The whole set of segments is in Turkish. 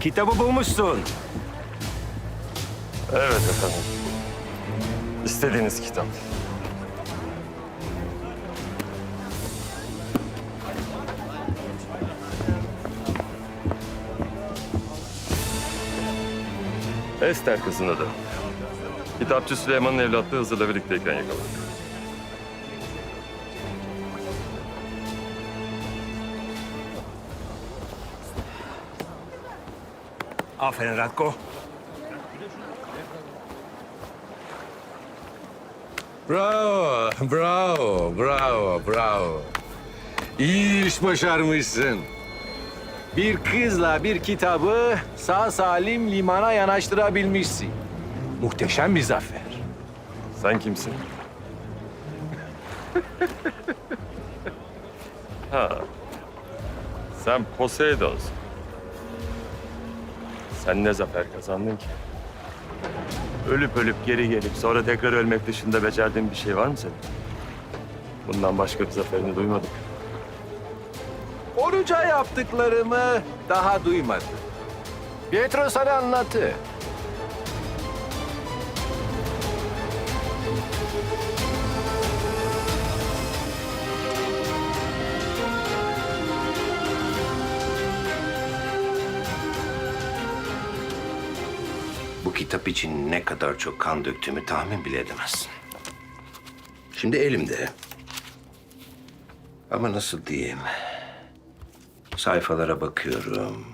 Kitabı bulmuşsun. Evet efendim. İstediğiniz kitap. Ester kızın adı. Kitapçı Süleyman'ın evlatlığı Hızır'la birlikteyken yakaladık. Aferin Ratko. Bravo, bravo, bravo, bravo. İyi iş başarmışsın. Bir kızla bir kitabı sağ salim limana yanaştırabilmişsin. Muhteşem bir zafer. Sen kimsin? ha. Sen Poseidon'sun. Sen ne zafer kazandın ki? Ölüp ölüp geri gelip sonra tekrar ölmek dışında becerdiğin bir şey var mı senin? Bundan başka bir zaferini duymadık. Oruca yaptıklarımı daha duymadım. Pietro sana anlattı. Bu kitap için ne kadar çok kan döktüğümü tahmin bile edemezsin. Şimdi elimde. Ama nasıl diyeyim? Sayfalara bakıyorum,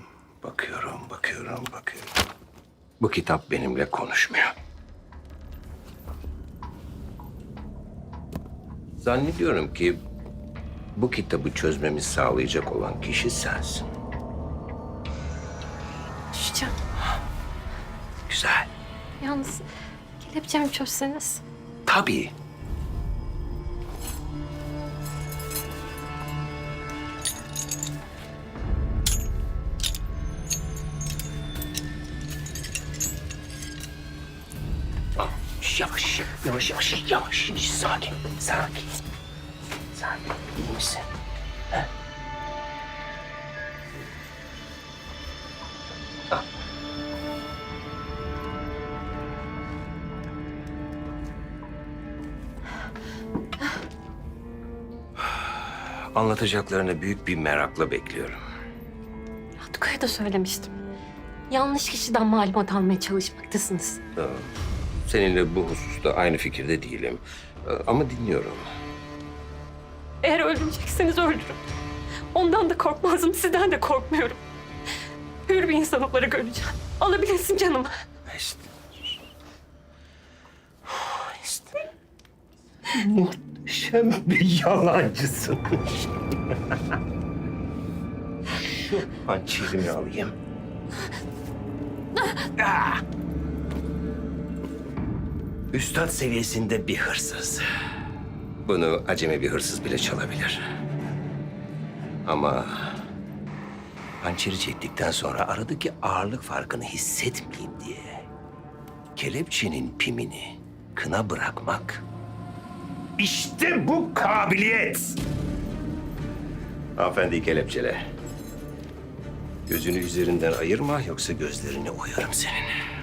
bakıyorum, bakıyorum, bakıyorum. Bu kitap benimle konuşmuyor. Zannediyorum ki bu kitabı çözmemizi sağlayacak olan kişi sensin. Yalnız kelepçemi çözseniz. Tabii. Yavaş, yavaş, yavaş, yavaş. Sakin, sakin. Sakin, iyi misin? Ha? Anlatacaklarını büyük bir merakla bekliyorum. Utku'ya da söylemiştim. Yanlış kişiden malumat almaya çalışmaktasınız. Seninle bu hususta aynı fikirde değilim. Ee, Ama dinliyorum. Eğer öldürecekseniz öldürün. Ondan da korkmazdım, sizden de korkmuyorum. Hür bir insan olarak öleceğim. Alabilirsin canımı. İşte. İşte. Muhteşem bir yalancısın. Şu hançerimi alayım. Üstad seviyesinde bir hırsız. Bunu acemi bir hırsız bile çalabilir. Ama hançeri çektikten sonra aradaki ağırlık farkını hissetmeyeyim diye kelepçenin pimini kına bırakmak işte bu kabiliyet. Hanımefendi kelepçele. Gözünü üzerinden ayırma yoksa gözlerini oyarım senin.